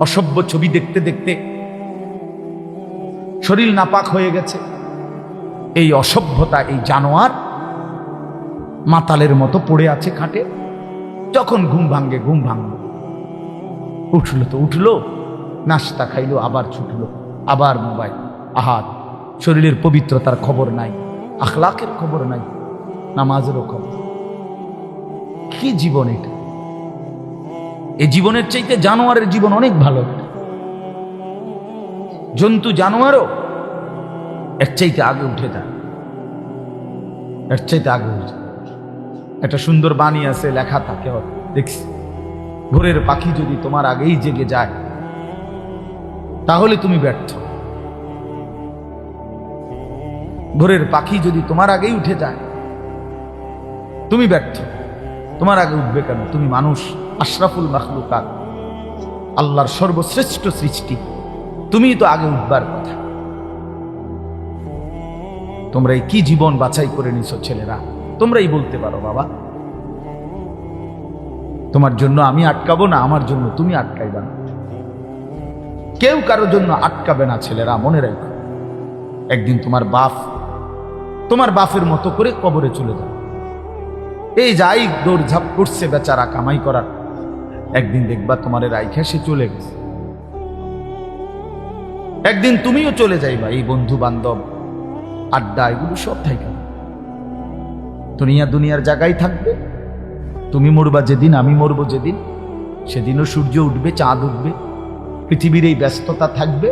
অসভ্য ছবি দেখতে দেখতে শরীর নাপাক হয়ে গেছে। এই অসভ্যতা, এই জানোয়ার মাতালের মতো পড়ে আছে খাটে। যখন ঘুম ভাঙ্গে ঘুম ভাঙল। উঠল তো উঠল, নাস্তা খাইলো, আবার ছুটলো, আবার মোবাইল। আহাত শরীরের পবিত্রতার খবর নাই, আখলাকের খবর নাই, নামাজেরও খবর। কি জীবন এটা? এই জীবনের চাইতে জানোয়ারের জীবন অনেক ভালো। জন্তু জানোয়ারও এর চাইতে আগে উঠে যায়। এর চাইতে আগে উঠে একটা সুন্দর বাণী আছে, লেখা থাকে দেখছি ভোরের পাখি যদি তোমার আগেই জেগে যায়, তাহলে তুমি ব্যর্থ। ভোরের পাখি যদি তোমার আগেই উঠে যায়, তুমি ব্যর্থ। তোমার আগে উঠবে কেন? তুমি মানুষ, আশরাফুল মাখলুকাত, আল্লাহর সর্বশ্রেষ্ঠ সৃষ্টি। তুমিই তো আগে উঠবার কথা। তোমরা এই কি জীবন বাছাই করে নিছো ছেলেরা? তোমরাই বলতে পারো, বাবা। তোমার জন্য আমি আটকাবো না, আমার জন্য তুমি আটকাইবা না। কেউ কারোর জন্য আটকাবে না ছেলেরা, মনে রাখো। একদিন তোমার বাপ, তোমার বাপের মতো করে কবরে চলে যাবে। এই যাই দৌড়ঝাপ করছে বেচারা কামাই করার। একদিন দেখবা তোমার রাইখা সে চলে গেছে। একদিন তুমিও চলে যাইবা এই বন্ধু বান্ধব আড্ডা এগুলো সব থাকবে দুনিয়া দুনিয়ার জায়গায় থাকবে, তুমি মরবা যেদিন, আমি মরবো যেদিন, সেদিনও সূর্য উঠবে, চাঁদ উঠবে, পৃথিবীর এই ব্যস্ততা থাকবে,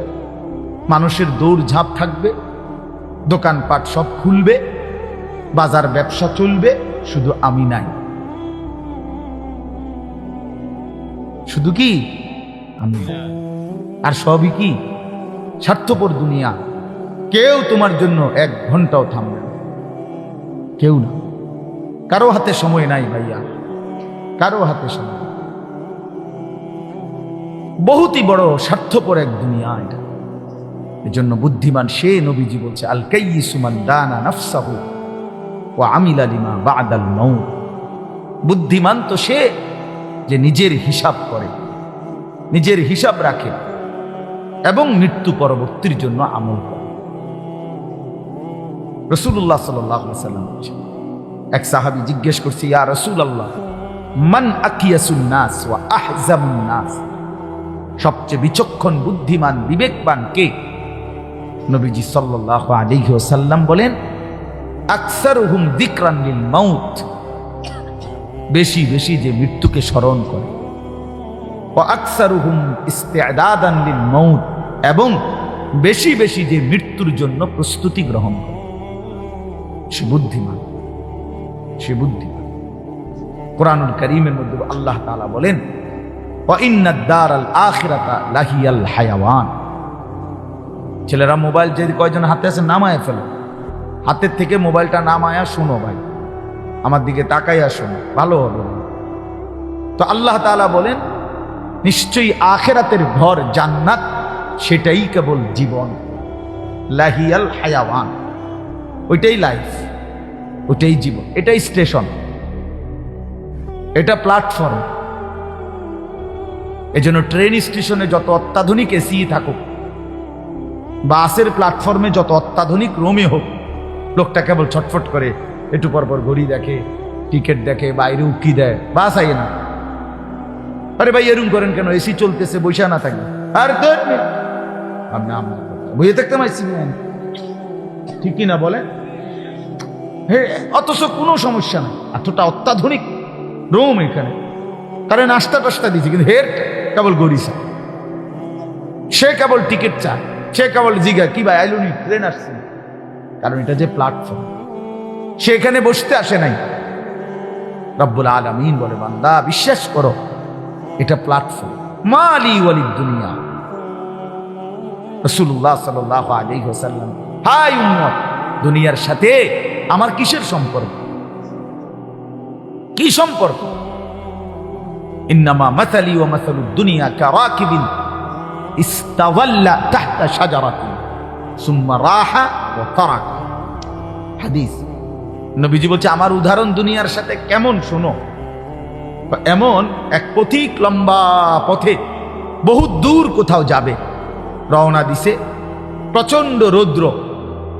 মানুষের দৌড়ঝাঁপ থাকবে, দোকানপাট সব খুলবে, বাজার ব্যবসা চলবে শুধু আমি নাই। শুধু কি? আমি। আর সবই কি? স্বার্থপর দুনিয়া। কেউ তোমার জন্য এক ঘন্টাও থামবে কেউ না। কারও হাতে সময় নাই ভাইয়া। কারও হাতে সময়। বহুতই বড় স্বার্থপর এক দুনিয়া এটা। এজন্য বুদ্ধিমান সে নবীজি বলছে আল কাইয়িসুমান দানা নাফসাহু। মৌত বুদ্ধিমান তো সে যে নিজের হিসাব করে, নিজের হিসাব রাখে এবং মৃত্যু পরবর্তীর জন্য আমল করে। রসুল্লাহ সাল্লাম এক সাহাবি জিজ্ঞেস করছে, ইয়া রসুল আল্লাহ মান ওয়া নাস? সবচেয়ে বিচক্ষণ, বুদ্ধিমান, বিবেকবান কে? নবীজি সাল্লাল্লাহু আলাইহি ওয়াসাল্লাম বলেন বেশি বেশি যে মৃত্যুকে স্মরণ করে। এবং বেশি বেশি যে মৃত্যুর জন্য প্রস্তুতি গ্রহণ করে। সে বুদ্ধিমান। সে বুদ্ধিমান। কোরআনুল করিমের মধ্যে আল্লাহ তাআলা বলেন ছেলেরা মোবাইল যে কয়জন হাতে আছে, নামায় ফেলো। হাতের থেকে মোবাইলটা নামায়া শুনো ভাই। আমার দিকে তাকাইয়া শোনো। ভালো হবে। তো আল্লাহ তাআলা বলেন, নিশ্চয়ই আখেরাতের ঘর জান্নাত, সেটাই কেবল জীবন। লাহিয়াল হায়াওয়ান। ওইটাই লাইফ ওইটাই জীবন। এটাই স্টেশন এটা প্ল্যাটফর্ম এজন্য ট্রেন স্টেশনে যত অত্যাধুনিক এসি থাকুক, বাসের প্ল্যাটফর্মে যত অত্যাধুনিক রোমে হোক লোকটা কেবল ছটফট করে, একটু পর পর ঘড়ি দেখে, টিকিট দেখে বাইরে উকি দেয়, বাস আইয়ে না। আরে ভাই, এরম করেন কেন? এসি চলতেছে বৈশা না থাকবে আর তো আপনি আমরা বইয়ে থাকতে মাইছি ঠিকই না বলে? হে, অথচ কোনো সমস্যা নাই। এতটা অত্যাধুনিক রোম এখানে। তারে নাস্তা টাস্তা দিয়েছে কিন্তু হের কেবল গরিসা সে কেবল টিকিট চায়। সে কেবল জিগা কি ভাই আইলুনি ট্রেন আসছে। কারণ এটা যে প্ল্যাটফর্ম সে এখানে বসতে আসে নাই। রব্বুল আলমিন বলে, বান্দা, বিশ্বাস করো, এটা প্ল্যাটফর্ম মালি ওয়ালি দুনিয়া রসুল্লাহ সাল্লাহ আলী হোসাল্লাম হাই উম্মত, দুনিয়ার সাথে আমার কিসের সম্পর্ক? কি সম্পর্ক? ইন্নামা মাসালি ও মাসালু দুনিয়া কারাকিবিন ইস্তাওয়াল্লা তাহতা শাজারাতিন, সুম্মা রাহা হাদিস। নবীজি বলছে, আমার উদাহরণ দুনিয়ার সাথে কেমন শোনো? এমন এক পথিক লম্বা পথে বহু দূর কোথাও যাবে। রওনা দিছে প্রচণ্ড রৌদ্র,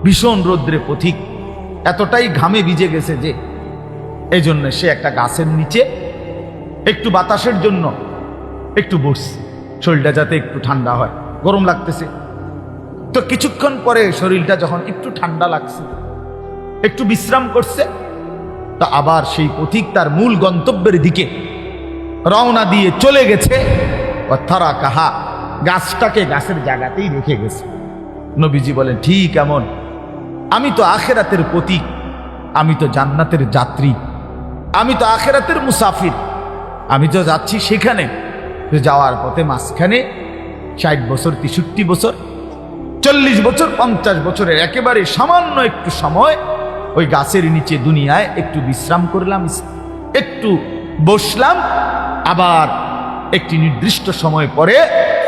ভীষণ রৌদ্রে পথিক। এতটাই ঘামে ভিজে গেছে যে এই জন্য সে একটা গাছের নিচে একটু বাতাসের জন্য একটু বসছে। শরীরটা যাতে একটু ঠান্ডা হয়। গরম লাগতেছে। তো কিছুক্ষণ পরে শরীরটা যখন একটু ঠান্ডা লাগছে, একটু বিশ্রাম করছে, তা আবার সেই পথিক তার মূল গন্তব্যের দিকে রওনা দিয়ে চলে গেছে। থারা কাহা গাছটাকে গাছের জায়গাতেই রেখে গেছে। নবীজি বলেন, ঠিক এমন। আমি তো আখেরাতের প্রতীক আমি তো জান্নাতের যাত্রী। আমি তো আখেরাতের মুসাফির। আমি তো যাচ্ছি সেখানে। যাওয়ার পথে মাঝখানে ষাট বছর, তেষট্টি বছর চল্লিশ বছর, পঞ্চাশ বছরের একেবারে সামান্য একটু সময়, ওই গাছের নিচে দুনিয়ায় একটু বিশ্রাম করলাম একটু বসলাম, আবার একটি নির্দিষ্ট সময় পরে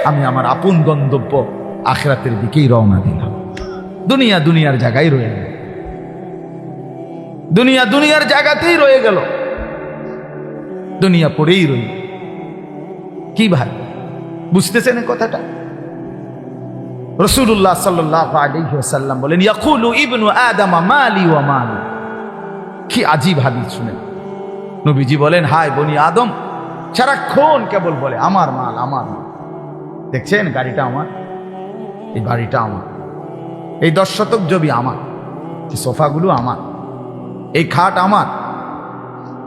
আমি আমার আপন গন্তব্য আখরাতের দিকেই রওনা দিলাম। দুনিয়া দুনিয়ার জায়গায় রয়ে গেল। দুনিয়া দুনিয়ার জায়গাতেই রয়ে গেল। দুনিয়া পড়েই রইল। কি ভাই, বুঝতেছেন কথাটা? রসুল্লাহ সাল্লাম বলেন, ইয়াকুলু ইবনু আদামা মালি ওয়া মালি। কি আজীব হাদিস শুনেন। নবীজি বলেন হাই বনি আদম, সারাক্ষণ কেবল বলে, আমার মাল আমার মাল। দেখছেন, গাড়িটা আমার, এই বাড়িটা আমার, এই দশ শতক জমি আমার, এই সোফাগুলো আমার, এই খাট আমার।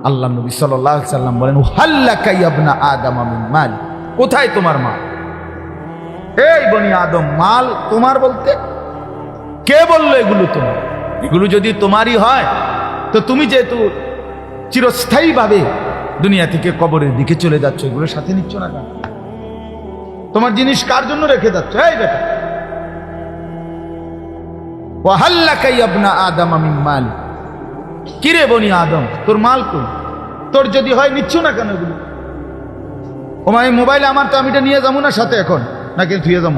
আল্লাহ নবী সাল্লাম বলেন হাল্লাকা ইয়াবনা আদম মাল? কোথায় তোমার মাল? এই বনি আদম, মাল তোমার বলতে? কে বলল এগুলো তোমার? এগুলো যদি তোমারই হয়, তো তুমি যেহেতু চিরস্থায়ীভাবে দুনিয়া থেকে কবরের দিকে চলে যাচ্ছ এগুলো সাথে নিচ্ছ না কেন? তোমার জিনিস কার জন্য রেখে যাচ্ছ? এই বেটা। ওয়াহাল্লাকাই আবনা আদম আমি মাল। কিরে বনি আদম, তোর মাল কই? তোর যদি হয় নিচ্ছ না কেন এগুলো? ও মানে মোবাইলে আমার তো আমি এটা নিয়ে যাব না সাথে এখন। নাকি ধুয়ে যাব?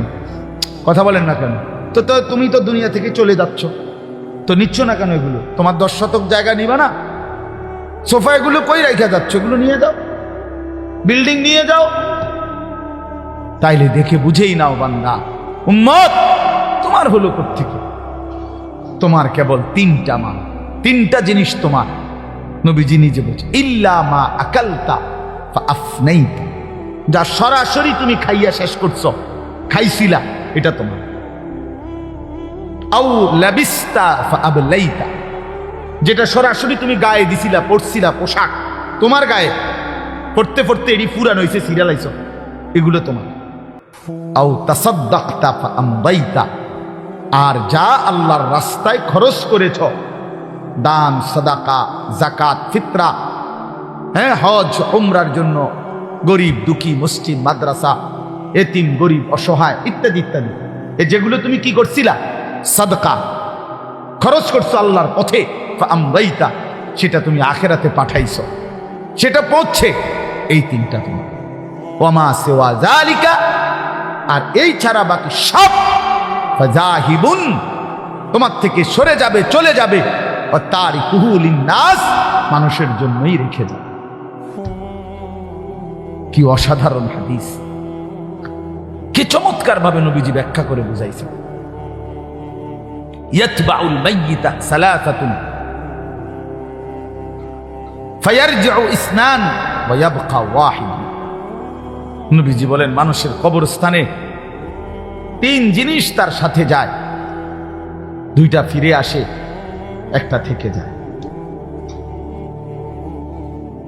কথা বলেন না কেন? তো তো তুমি তো দুনিয়া থেকে চলে যাচ্ছ। তো নিচ্ছ না কেন এগুলো? তোমার দশ শতক জায়গা নিবা না? সোফা এগুলো কই রেখে যাচ্ছ? এগুলো নিয়ে যাও। বিল্ডিং নিয়ে যাও। তাইলে দেখে বুঝেই নাও বান্দা। উম্মত, তোমার হলো কোথেকে তোমার কেবল তিনটা মা তিনটা জিনিস তোমার। নবীজি নিজে বলছে ইল্লা মা আকালতা আফনাইতা। যা সরাসরি তুমি খাইয়া শেষ করছ। খাইছিলা, এটা তোমার। আউ লাবিস্তা যেটা সরাসরি তুমি গায়ে দিছিলা পড়ছিলা পোশাক, তোমার গায়ে। পড়তে পড়তে এটি পুরান হয়েছে সিরিয়ালাইছ এগুলো তোমার। আউ তাসাদ্দাকতা আর যা আল্লাহর রাস্তায় খরচ করেছ, দান, সদাকা জাকাত ফিতরা হ্যাঁ হজ, উমরার জন্য গরিব, দুঃখী মসজিদ মাদ্রাসা, এতিম, গরিব, অসহায়, ইত্যাদি ইত্যাদি। এ যেগুলো তুমি কি করছিলা? সাদকা। খরচ করছ আল্লাহর পথে। আমরাইতা সেটা তুমি আখেরাতে পাঠাইছ। সেটা পৌঁছছে এই তিনটা তুমি। ওমা সেওয়া জালিকা আর এই ছাড়া বাকি সব জাহিবুন তোমার থেকে সরে যাবে, চলে যাবে। ও তার কুহুল নাস মানুষের জন্যই রেখে যাবে কি অসাধারণ হাদিস। কি চমৎকার ভাবে নবীজি ব্যাখ্যা করে বুঝাইছে ইয়াতবাউল নবীজি বলেন, মানুষের কবরস্থানে তিন জিনিস তার সাথে যায়। দুইটা ফিরে আসে, একটা থেকে যায়।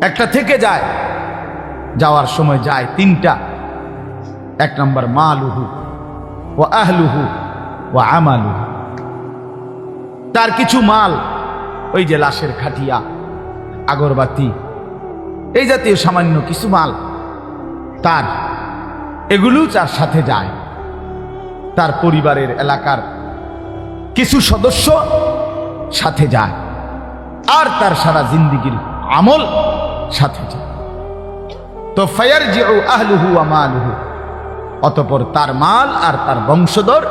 একটা থেকে যায় যাওয়ার সময় যায় তিনটা। এক নম্বর মালুহু ও আহলুহু ও আমালুহু। তার কিছু মাল ওই যে লাশের খাটিয়া, আগরবাতি, এই জাতীয় সামান্য কিছু মাল তার। এগুলো তার সাথে যায়। তার পরিবারের এলাকার কিছু সদস্য সাথে যায়। আর তার সারা জিন্দিগির আমল সাথে যায়। তো ফায়ার যে আহলুহু আমালুহু অতপর তার মাল আর তার বংশধর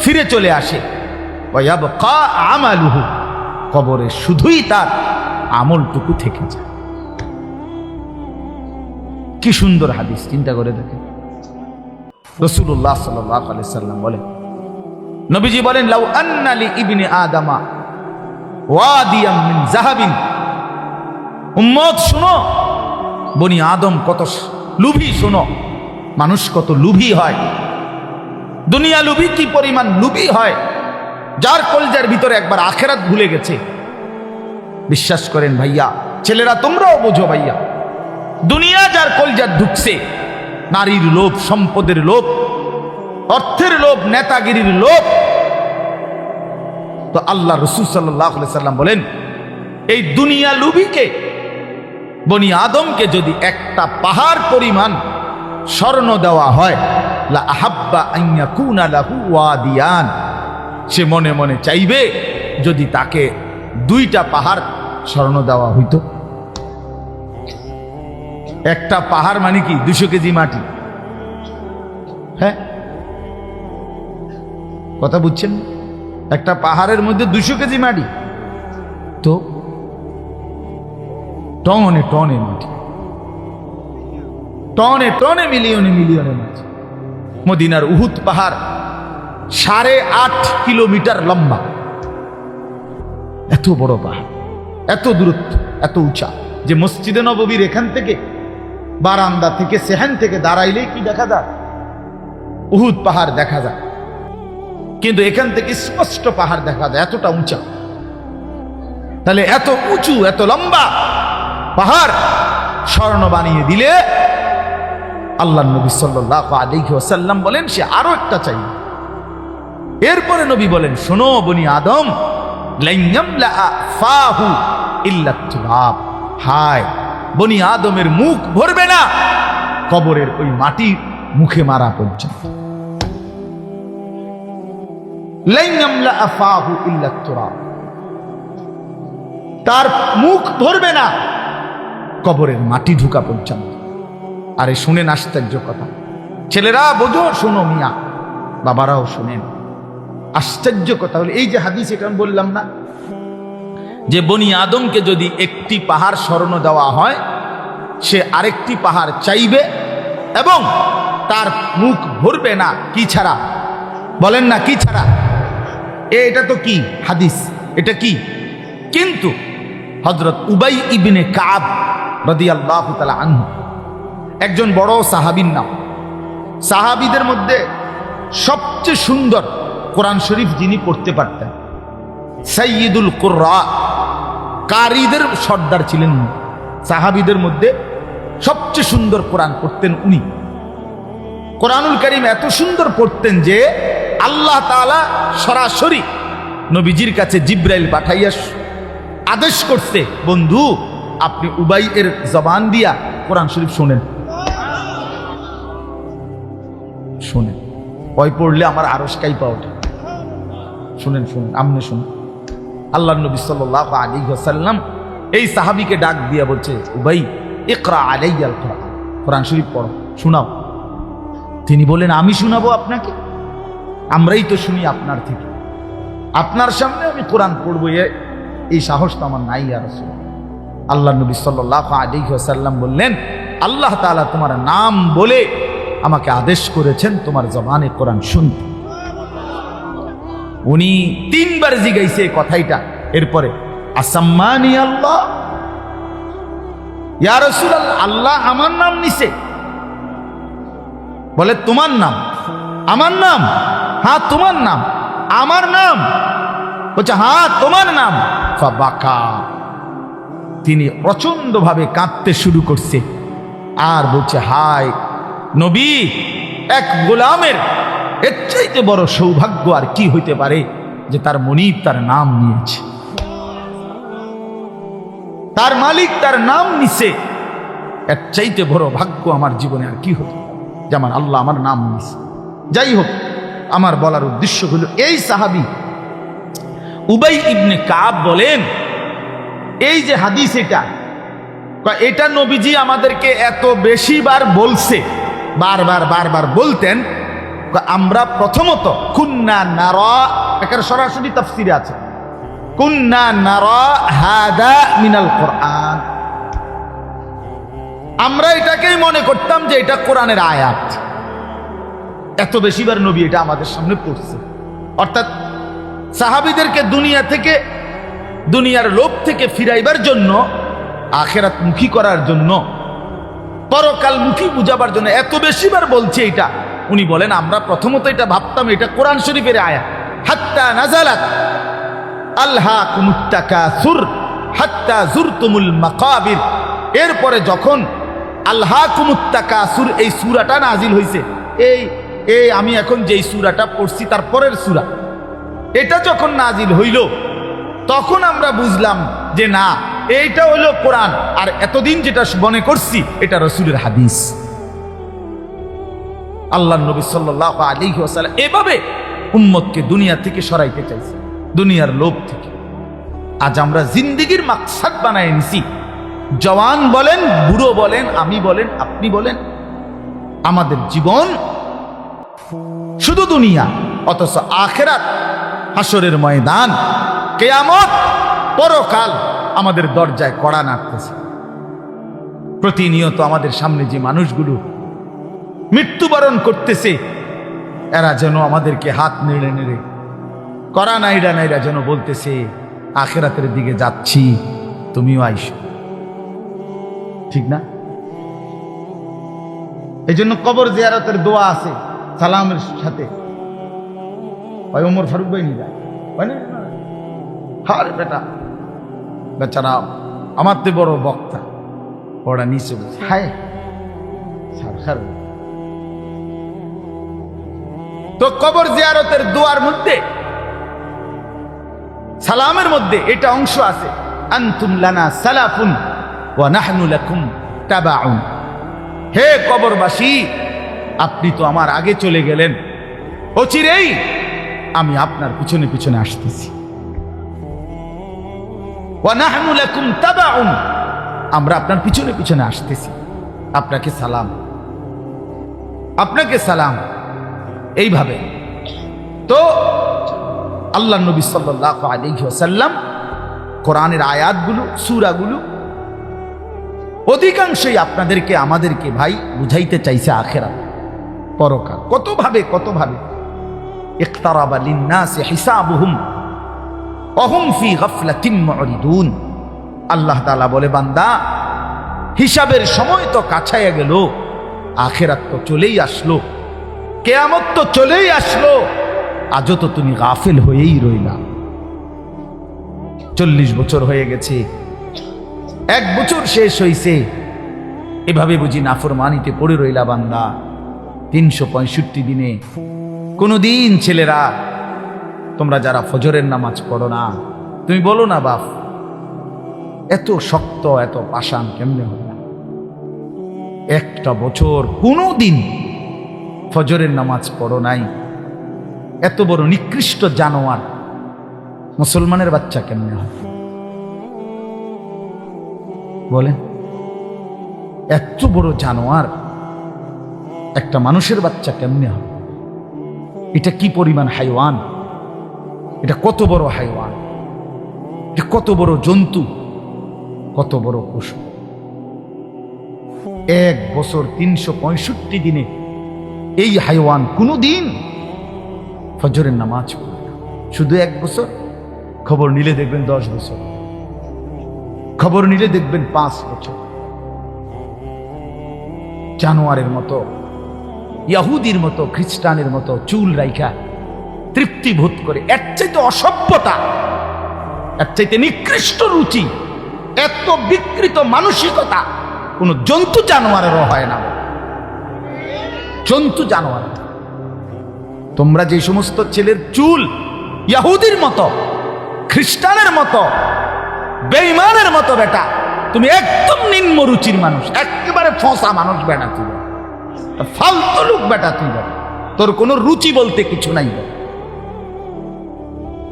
ফিরে চলে আসে। আমালুহু। কবরে শুধুই তার আমলটুকু থেকে যায়। কি সুন্দর হাদিস, চিন্তা করে দেখে রসুল্লাহ সাল্লাহ আলি সাল্লাম বলেন, নবীজি বলেন, লাউ আন্নালি ইবনে আদামা ওয়াদিয়াম মিন জাহাবিন। উম্মত, শুনো বনি আদম কত লুভি, শোনো। মানুষ কত লুভি হয়। দুনিয়া লুভি কি পরিমাণ লুভি হয়? যার কলজার ভিতরে একবার আখেরাত ভুলে গেছে। বিশ্বাস করেন ভাইয়া, ছেলেরা তোমরাও বোঝো ভাইয়া। দুনিয়া যার কলজার ঢুকছে, নারীর লোভ, সম্পদের লোভ, অর্থের লোভ, নেতাগিরির লোভ। তো আল্লাহ রসুল সাল্লাহ সাল্লাম বলেন, এই দুনিয়া লুবিকে বনি আদমকে যদি একটা পাহাড় পরিমাণ স্বর্ণ দেওয়া হয়, লা ওয়াদিয়ান। সে মনে মনে চাইবে যদি তাকে দুইটা পাহাড় স্বর্ণ দেওয়া হইতো। একটা পাহাড় মানে কি? দুশো কেজি মাটি। হ্যাঁ? কথা বুঝছেন? একটা পাহাড়ের মধ্যে দুশো কেজি মাটি। তো টনে টনে মাটি। টনে টনে মিলিয়নে মিলিয়নে মাটি। মদিনার উহুদ পাহাড় সাড়ে আট কিলোমিটার লম্বা। এত বড় পাহাড়, এত দূরত্ব, এত উঁচা যে মসজিদে নববীর এখান থেকে বারান্দা থেকে সেহান থেকে দাঁড়াইলেই কি দেখা যায়? উহুদ পাহাড় দেখা যায়। কিন্তু এখান থেকে স্পষ্ট পাহাড় দেখা যায়, এতটা উঁচা। তাহলে এত উঁচু, এত লম্বা পাহাড় স্বর্ণ বানিয়ে দিলে আল্লাহ নবী ওয়াসাল্লাম বলেন, সে আরও একটা চাই এরপরে নবী বলেন, শোনো বনি আদম হায়, বনি আদমের মুখ ভরবে না, কবরের ওই মাটির মুখে মারা পর্যন্ত। তার মুখ ধরবে না কবরের মাটি ঢুকা পর্যন্ত। আরে শুনেন আশ্চর্য কথা। ছেলেরা, বোঝো, শোনো মিয়া। বাবারাও শুনেন। আশ্চর্য কথা হলো, এই যে হাদিস এটা আমি বললাম না। যে বনি আদমকে যদি একটি পাহাড় স্মরণ দেওয়া হয়, সে আরেকটি পাহাড় চাইবে এবং তার মুখ ভরবে না, কি ছাড়া? বলেন না, কি ছাড়া? এ, এটা তো কি? হাদিস। এটা কি? কিন্তু হজরত উবাই ইবিনে কাব রদি আল্লাহ আনহু। একজন বড় সাহাবির নাম। সাহাবিদের মধ্যে সবচেয়ে সুন্দর কোরআন শরীফ যিনি পড়তে পারতেন সৈয়দুল কুর্রা। কারিদের সর্দার ছিলেন সাহাবিদের মধ্যে সবচেয়ে সুন্দর কোরআন পড়তেন উনি। কোরআনুল করিম এত সুন্দর পড়তেন যে আল্লাহ তাআলা সরাসরি নবীজির কাছে জিব্রাইল পাঠাইয়া আদেশ করছে, বন্ধু আপনি উবাই এর জবান দিয়া কোরআন শরীফ শোনেন। শোনেন। ওই পড়লে আমার আরস কাইপা ওঠে। শুনেন শুনেন, আমনে শুনেন। আল্লাহ নবী সাল্লাহ আলী সাল্লাম এই সাহাবিকে ডাক দিয়া বলছে, উবাই, ইকরা আলাইয়াল কোরআন। কোরআন শরীফ পড়ো, শোনাও। তিনি বলেন আমি শোনাবো আপনাকে? আমরাই তো শুনি আপনার থেকে। আপনার সামনে আমি কোরআন পড়ব এই সাহস তো আমার নাই আর আল্লাহ নবী সাল্লাহ আলী সাল্লাম বললেন, আল্লাহ তাআলা তোমার নাম বলে আমাকে আদেশ করেছেন তোমার জবানে কোরআন শুনতে। উনি তিনবার জিগাইছে এই কথাইটা। এরপরে, আসাম্মানি আল্লাহ। ইয়া আল্লাহ আমার নাম নিছে। বলে, তোমার নাম? আমার নাম? হ্যাঁ তোমার নাম। আমার নাম? বলছে হ্যাঁ তোমার নাম। বাকা তিনি প্রচণ্ড ভাবে কাঁদতে শুরু করছে। আর বলছে, হায় নবী, এক গোলামের এর চাইতে বড় সৌভাগ্য আর কি হইতে পারে যে তার মনিব তার নাম নিয়েছে। তার মালিক তার নাম নিছে। এর চাইতে বড় ভাগ্য আমার জীবনে আর কি হতো যেমন আল্লাহ আমার নাম নিছে। যাই হোক, আমার বলার উদ্দেশ্য হলো, এই সাহাবি উবাই ইবনে কাব বলেন এই যে হাদিস এটা এটা নবীজি আমাদেরকে এত বেশি বার বলছে, বারবার বারবার বলতেন আমরা প্রথমত কুন্না নারা, এখানে সরাসরি তাফসিরে আছে, কুন্না নারা হাদা মিনাল কোরআন। আমরা এটাকেই মনে করতাম যে এটা কোরআনের আয়াত। এত বেশিবার নবী এটা আমাদের সামনে পড়ছে। অর্থাৎ সাহাবিদেরকে দুনিয়া থেকে দুনিয়ার লোভ থেকে ফিরাইবার জন্য আখেরাত মুখী করার জন্য পরকাল মুখী বুঝাবার জন্য এত বেশিবার বলছে এটা উনি বলেন, আমরা প্রথমত এটা ভাবতাম, এটা কোরআন শরীফের আয়া হাত্তা নাজালাত আল্লাহ কুমুত্তাকা সুর হাত্তা জুরতুমুল মাকাবির। এরপরে যখন আল্লাহ কুমুত্তাকাসুর এই সূরাটা নাজিল হইছে, এই এই আমি এখন যেই সূরাটা পড়ছি তার পরের সূরা। এটা যখন নাজিল হইল তখন আমরা বুঝলাম যে না, এইটা হইল কোরআন। আর এতদিন যেটা মনে করছি, এটা রসুলের হাদিস। আল্লাহ নবী সাল্লাহ আলী এভাবে উম্মতকে দুনিয়া থেকে সরাইতে চাইছে, দুনিয়ার লোভ থেকে। আজ আমরা জিন্দিগির মাকসাদ বানায় নিছি জওয়ান বলেন, বুড়ো বলেন, আমি বলেন, আপনি বলেন। আমাদের জীবন শুধু দুনিয়া, অথচ আখেরাত হাসরের ময়দান। কেয়ামত পরকাল আমাদের দরজায় কড়া নাড়তেছে। প্রতিনিয়ত আমাদের সামনে যে মানুষগুলো মৃত্যুবরণ করতেছে, এরা যেন আমাদেরকে হাত নেড়ে নেড়ে করা নাইরা নাইরা যেন বলতেছে, আখেরাতের দিকে যাচ্ছি, তুমিও আইসো। ঠিক না? এই জন্য কবর জিয়ারতের দোয়া আছে সালামের সাথে। হয় ওমর ফারুক ভাই নিয়ে যায়। না? হারে বেটা। বেচারা, আমার তো বড় বক্তা। ওরা নিচে হায়। ছাড় তো কবর জিয়ারতের দুয়ার মধ্যে, সালামের মধ্যে এটা অংশ আছে। আনতুম লানা সালাফুন ওয়া নাহনু লাকুম তাবাউন। হে কবরবাসী, আপনি তো আমার আগে চলে গেলেন। অচিরেই আমি আপনার পিছনে পিছনে আসতেছি। আমরা আপনার পিছনে পিছনে আসতেছি। আপনাকে সালাম। আপনাকে সালাম। এইভাবে। তো আল্লাহ নবী সাল্লাহ আলিহাসাল্লাম কোরআনের আয়াতগুলো, সুরাগুলো অধিকাংশই আপনাদেরকে, আমাদেরকে ভাই বুঝাইতে চাইছে আখেরা পরকাল। কতভাবে কতভাবে? ইকতারাবা লিন্নাসি হিসাবুহুম। আল্লাহ তাআলা বলে, বান্দা, হিসাবের সময় তো কাছাইয়া গেল, আখেরাত তো চলেই আসলো, কেয়ামত তো চলেই আসলো, আজও তো তুমি গাফেল হয়েই রইলা। চল্লিশ বছর হয়ে গেছে, এক বছর শেষ হইছে, এভাবে বুঝি নাফরমানিতে পড়ে রইলা বান্দা, তিনশো পঁয়ষট্টি দিনে। কোনোদিন ছেলেরা তোমরা যারা ফজরের নামাজ পড়ো না, তুমি বলো না, বাপ, এত শক্ত, এত পাষাণ কেমনে হল না একটা বছর কোনো দিন ফজরের নামাজ পড়ো নাই। এত বড় নিকৃষ্ট জানোয়ার মুসলমানের বাচ্চা কেমনে হয় বলেন, এত বড় জানোয়ার একটা মানুষের বাচ্চা কেমনে হয় এটা কি পরিমাণ হাইওয়ান? এটা কত বড় হাইওয়ান? এটা কত বড় জন্তু? কত বড় পশু? এক বছর তিনশো পঁয়ষট্টি দিনে এই হাইওয়ান কোনো দিন ফজরের নামাজ। শুধু এক বছর? খবর নিলে দেখবেন দশ বছর। খবর নিলে দেখবেন পাঁচ বছর। জানোয়ারের মতো, ইয়াহুদির মতো, খ্রিস্টানের মতো চুল রাইখা তৃপ্তি বোধ করে। এর চাইতে অসভ্যতা, এর চাইতে নিকৃষ্ট রুচি, এত বিকৃত মানসিকতা কোনো জন্তু জানোয়ারেরও হয় না জন্তু জানোয়ার। তোমরা যে সমস্ত ছেলের চুল ইয়াহুদির মতো, খ্রিস্টানের মতো বেইমানের মতো বেটা, তুমি একদম নিম্ন রুচির মানুষ, একেবারে ফসা মানুষ বেটা তুই ফালতু লোক বেটা তুই তোর কোনো রুচি বলতে কিছু নাই বেটা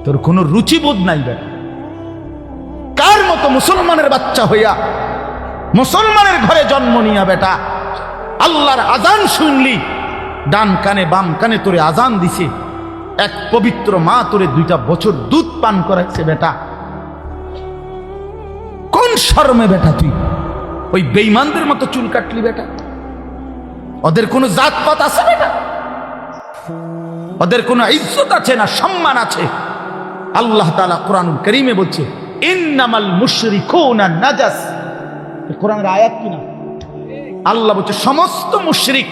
তোর কোনো রুচিবোধ নাই বেটা কার মতো মুসলমানের বাচ্চা হইয়া মুসলমানের ঘরে জন্ম নিয়া বেটা? আল্লাহর আজান শুনলি, ডান কানে বাম কানে তোরে আজান দিছে। এক পবিত্র মা তোরে দুইটা বছর দুধ পান করাইছে বেটা। কোন শর্মে বেটা তুই? ওই বেইমানদের মতো চুল কাটলি বেটা। ওদের কোনো জাতপাত আছে বেটা? ওদের কোনো ইজ্জত আছে না সম্মান আছে? আল্লাহ তাআলা কোরআন করিমে বলছে আয়াত কিনা আল্লাহ বলছে, সমস্ত মুশরিক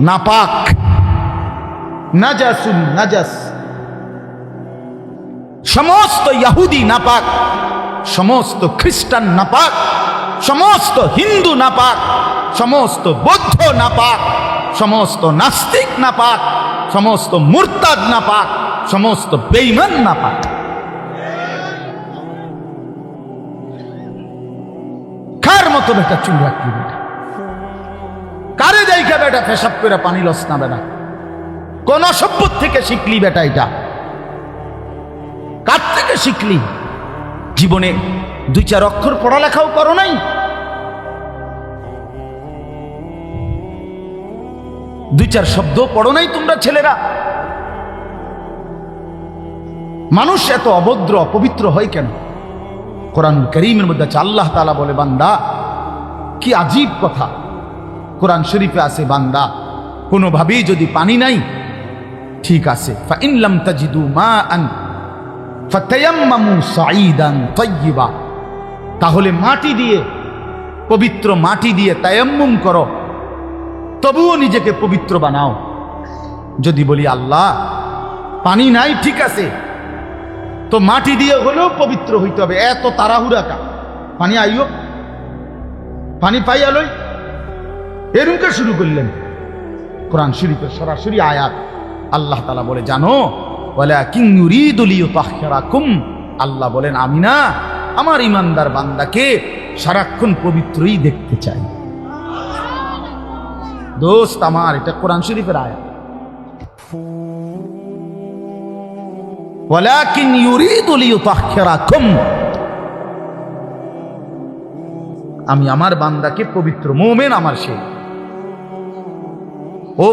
নাপাক। নাজাসুন নাজাস। সমস্ত ইয়াহুদি নাপাক, সমস্ত খ্রিস্টান নাপাক, সমস্ত হিন্দু নাপাক, সমস্ত বৌদ্ধ নাপাক, সমস্ত নাস্তিক নাপাক, সমস্ত মুরতাদ নাপাক সমস্ত বেইমান নাপাক কার মতো বেটা চুল রাখবি বেটা? কারে যাইকা বেটা পেশাব করে পানি লস না বেটা? কোন সভ্য থেকে শিখলি বেটা এটা? কার থেকে শিখলি? জীবনে দুই চার অক্ষর পড়ালেখাও করো নাই? দুই চার শব্দ পড়ো নাই তোমরা ছেলেরা? মানুষ এত অভদ্র, অপবিত্র হয় কেন? কোরআন করিমের মধ্যে আছে, আল্লাহ তালা বলে, বান্দা, কি আজীব কথা। কোরআন শরীফে আছে, বান্দা, কোনোভাবেই যদি পানি নাই, ঠিক আছে। তাহলে মাটি দিয়ে, পবিত্র মাটি দিয়ে তায়াম্মুম করো। তবুও নিজেকে পবিত্র বানাও। যদি বলি, আল্লাহ, পানি নাই, ঠিক আছে। তো মাটি দিয়ে হলেও পবিত্র হইতে হবে। এত তাড়াহুড়া কা পানি আইও। পানি পাই আলোই। এরুমকে শুরু করলেন। কোরআন শরীফের সরাসরি আয়াত। আল্লাহ তালা বলে, জানো বলে আল্লাহ বলেন, আমি না, আমার ইমানদার বান্দাকে সারাক্ষণ পবিত্রই দেখতে চাই। দোস্ত আমার, এটা কোরআন শরীফের আয়াত। ولكن يريد ليطهركم আমি আমার বান্দাকে পবিত্র মোমেন আমার সে ও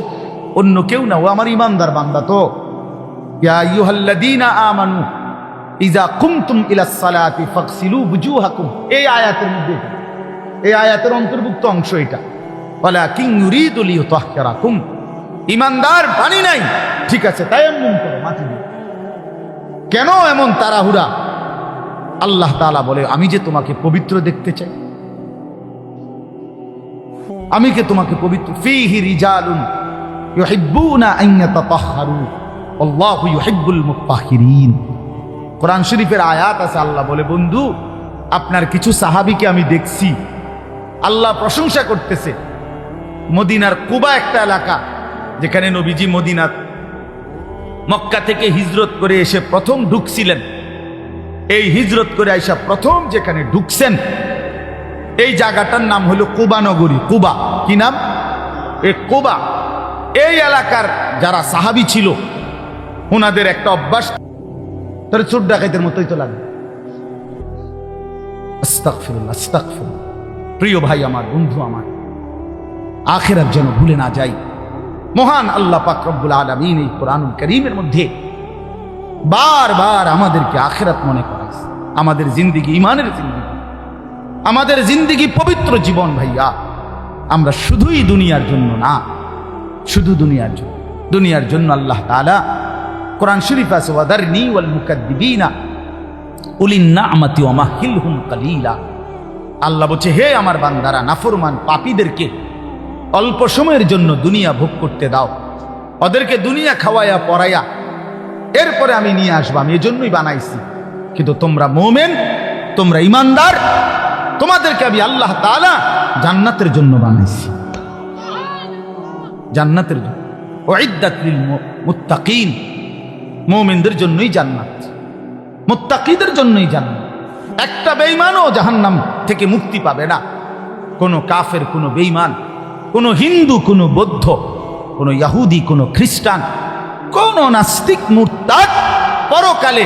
অন্য কেউ না ও আমার ইমানদার বান্দা তো ইয়া আইয়ুহাল্লাযীনা আমানু ইযা কুমতুম ইলাস সালাতি ফাগসিলু বুজুহাকুম এই আয়াতের মধ্যে এটা। এই আয়াতের অন্তর্ভুক্ত অংশ এটা ওয়ালাকিন ইউরিদু লিইউতাহহিরাকুম ইমানদার পানি নাই ঠিক আছে তায়াম্মুম করো মাটি দিয়ে কেন এমন তাড়াহুড়া? আল্লাহ তাআলা বলে, আমি যে তোমাকে পবিত্র দেখতে চাই। আমি কে তোমাকে পবিত্র? ফিহি রিজালুন কোরআন শরীফের আয়াত আছে, আল্লাহ বলে, বন্ধু, আপনার কিছু সাহাবিকে আমি দেখছি। আল্লাহ প্রশংসা করতেছে। মদিনার কুবা একটা এলাকা, যেখানে নবীজি মদিনার মক্কা থেকে হিজরত করে এসে প্রথম ঢুকছিলেন। এই হিজরত করে আইসা প্রথম যেখানে ঢুকছেন এই জায়গাটার নাম হলো কুবা নগরী। কুবা কি নাম? এ কুবা। এই এলাকার যারা সাহাবি ছিল ওনাদের একটা অভ্যাস তোর চোর ডাকাইতের মতোই তো লাগে। আস্তাগফিরুল্লাহ, আস্তাগফিরুল্লাহ। প্রিয় ভাই আমার বন্ধু আমার আখেরাত যেন ভুলে না যাই। মহান আল্লাহ পাক রব্বুল আলামিন এই কোরআনুল করিমের মধ্যে বারবার আমাদেরকে আখেরাত মনে করাইছে। আমাদের জিন্দিগি ইমানের জিন্দিগি। আমাদের জিন্দিগি পবিত্র জীবন ভাইয়া। আমরা শুধুই দুনিয়ার জন্য না, শুধু দুনিয়ার জন্য। দুনিয়ার জন্য আল্লাহ তাআলা কোরআন শরীফ আছে, ওয়াদারনি ওয়াল মুকাদ্দিবিনা উলিন নামাতি ওয়া মাহিলহুম কালিলা। আল্লাহ বলছে, হে আমার বান্দারা, নাফরমান পাপীদেরকে অল্প সময়ের জন্য দুনিয়া ভোগ করতে দাও। ওদেরকে দুনিয়া খাওয়াইয়া পড়াইয়া এরপরে আমি নিয়ে আসব, আমি এজন্যই বানাইছি। কিন্তু তোমরা মোমেন, তোমরা ইমানদার, তোমাদেরকে আমি আল্লাহ তাআলা জান্নাতের জন্য বানাইছি। জান্নাতের জন্য। মু- মুত্তাকিন। মুমিনদের জন্যই জান্নাত। মুত্তাকিদের জন্যই জান্নাত। একটা বেঈমানও জাহান্নাম থেকে মুক্তি পাবে না। কোনো কাফের, কোনো বেঈমান কোনো হিন্দু, কোনো বৌদ্ধ, কোনো ইয়াহুদি কোনো খ্রিস্টান, কোন নাস্তিক মুরতাদ পরকালে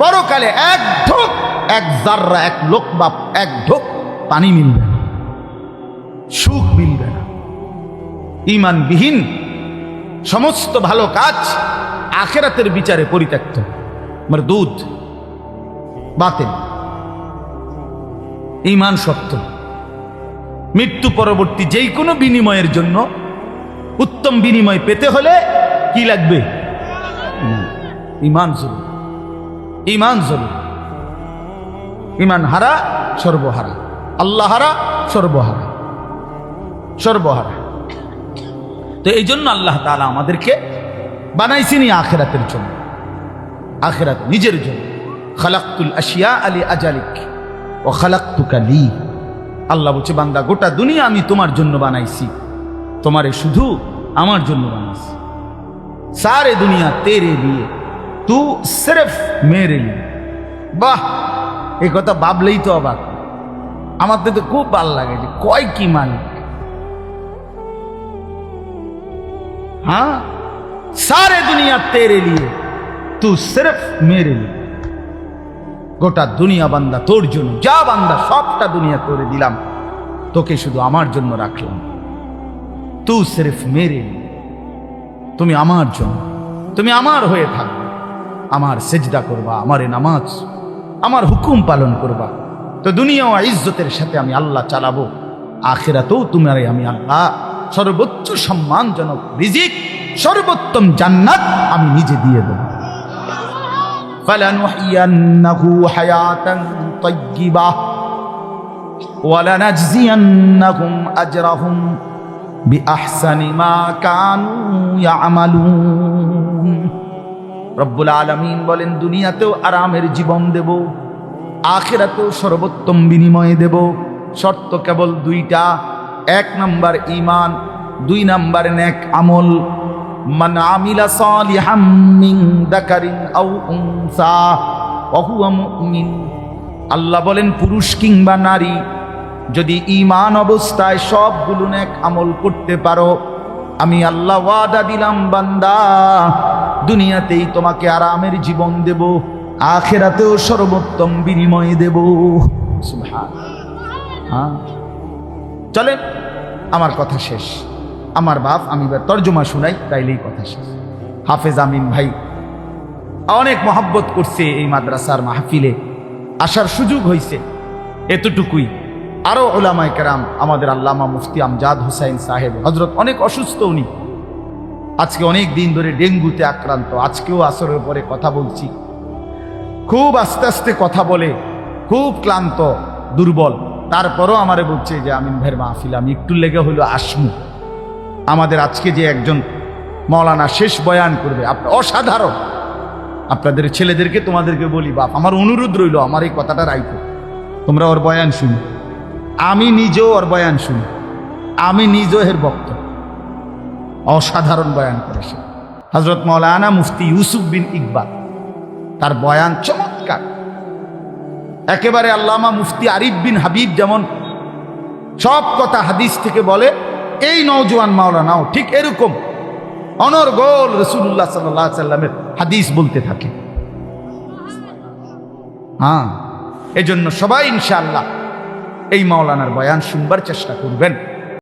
পরকালে এক ঢোক, এক জাররা, এক লোক বা এক ঢোক পানি মিলবে না, সুখ মিলবে না। ইমানবিহীন সমস্ত ভালো কাজ আখেরাতের বিচারে পরিত্যক্ত দুধ বাতিল। ইমান সত্য মৃত্যু পরবর্তী যেই কোনো বিনিময়ের জন্য উত্তম বিনিময় পেতে হলে কি লাগবে? ইমান। জরুরি ইমান জরুরি ইমান হারা, সর্বহারা। আল্লাহ হারা, সর্বহারা। সর্বহারা। তো এই জন্য আল্লাহ তাআলা আমাদেরকে বানাইছিনি আখেরাতের জন্য। আখেরাত নিজের জন্য। খালাক্তুল আশিয়া আলী আজালিক। ও খালাক্তুকা আল্লাহ বলছে বান্দা গোটা দুনিয়া আমি তোমার জন্য বানাইছি তোমারে শুধু আমার জন্য বানাইছি সারে দুনিয়া তেরে লিয়ে তু সিরফ মেরে লিয়ে বাহ এই কথা ভাবলেই তো অবাক আমার তো তো খুব ভালো লাগে যে কয় কি মালিক हाँ सारे दुनिया तेरे लिए तू सिर्फ मेरे लिए গোটা দুনিয়া বান্দা তোর জন্য, যা বান্দা সবটা দুনিয়া করে দিলাম। তোকে শুধু আমার জন্য রাখলাম। তু সিরফ মেরে তুমি আমার জন্য। তুমি আমার হয়ে থাকবে। আমার সেজদা করবা, আমারে নামাজ, আমার হুকুম পালন করবা। তো দুনিয়া ও ইজ্জতের সাথে আমি আল্লাহ চালাবো। আখেরাতেও তোমারে আমি আল্লাহ। সর্বোচ্চ সম্মানজনক রিজিক, সর্বোত্তম জান্নাত আমি নিজে দিয়ে দেবো। فلنحيينه حياة طيبة ولنجزينهم أجرهم بأحسن ما كانوا يعملون রব্বুল আলমিন বলেন দুনিয়াতেও আরামের জীবন দেব আখেরাতেও সর্বোত্তম বিনিময় দেব শর্ত কেবল দুইটা এক নাম্বার ইমান দুই নাম্বার নেক আমল মান আমিলা সালিহাম মিন দাকারিন আও উনসা ওয়া হুয়া আল্লাহ বলেন, পুরুষ কিংবা নারী, যদি ইমান অবস্থায় সবগুলো এক আমল করতে পারো, আমি আল্লাহ ওয়াদা দিলাম, বান্দা, দুনিয়াতেই তোমাকে আরামের জীবন দেব, আখেরাতেও সর্বোত্তম বিনিময় দেব। হ্যাঁ? চলেন, আমার কথা শেষ। আমার বাপ, আমি এবার তর্জমা শুনাই, তাইলেই কথা শেষ। হাফেজ আমিন ভাই, অনেক মহাব্বত করছে এই মাদ্রাসার মাহফিলে। আসার সুযোগ হয়েছে এতটুকুই। আরও ওলামায় কেরাম, আমাদের আল্লামা মুফতি আমজাদ হুসাইন সাহেব হজরত অনেক অসুস্থ উনি। আজকে অনেক দিন ধরে ডেঙ্গুতে আক্রান্ত। আজকেও আসরের পরে কথা বলছি। খুব আস্তে আস্তে কথা বলে, খুব ক্লান্ত, দুর্বল। তারপরও আমারে বলছে যে, আমিন ভাইয়ের মাহফিল, আমি একটু লেগে হলো আসমু। আমাদের আজকে যে একজন মৌলানা শেষ বয়ান করবে আপনার অসাধারণ। আপনাদের ছেলেদেরকে তোমাদেরকে বলি, বাপ, আমার অনুরোধ রইল, আমার এই কথাটা রাইখো। তোমরা ওর বয়ান শুনি। আমি নিজেও ওর বয়ান শুনি। আমি নিজেও এর বক্ত অসাধারণ বয়ান করেছে। হজরত মৌলানা মুফতি ইউসুফ বিন ইকবাল, তার বয়ান চমৎকার। একেবারে আল্লামা মুফতি আরিফ বিন হাবিব যেমন সব কথা হাদিস থেকে বলে এই নওজোয়ান মাওলানাও ঠিক এরকম অনর্গল রসুল্লাহ সাল্লাহ সাল্লামের হাদিস বলতে থাকে। হ্যাঁ এজন্য সবাই ইনশাআল্লাহ এই মাওলানার বয়ান শুনবার চেষ্টা করবেন।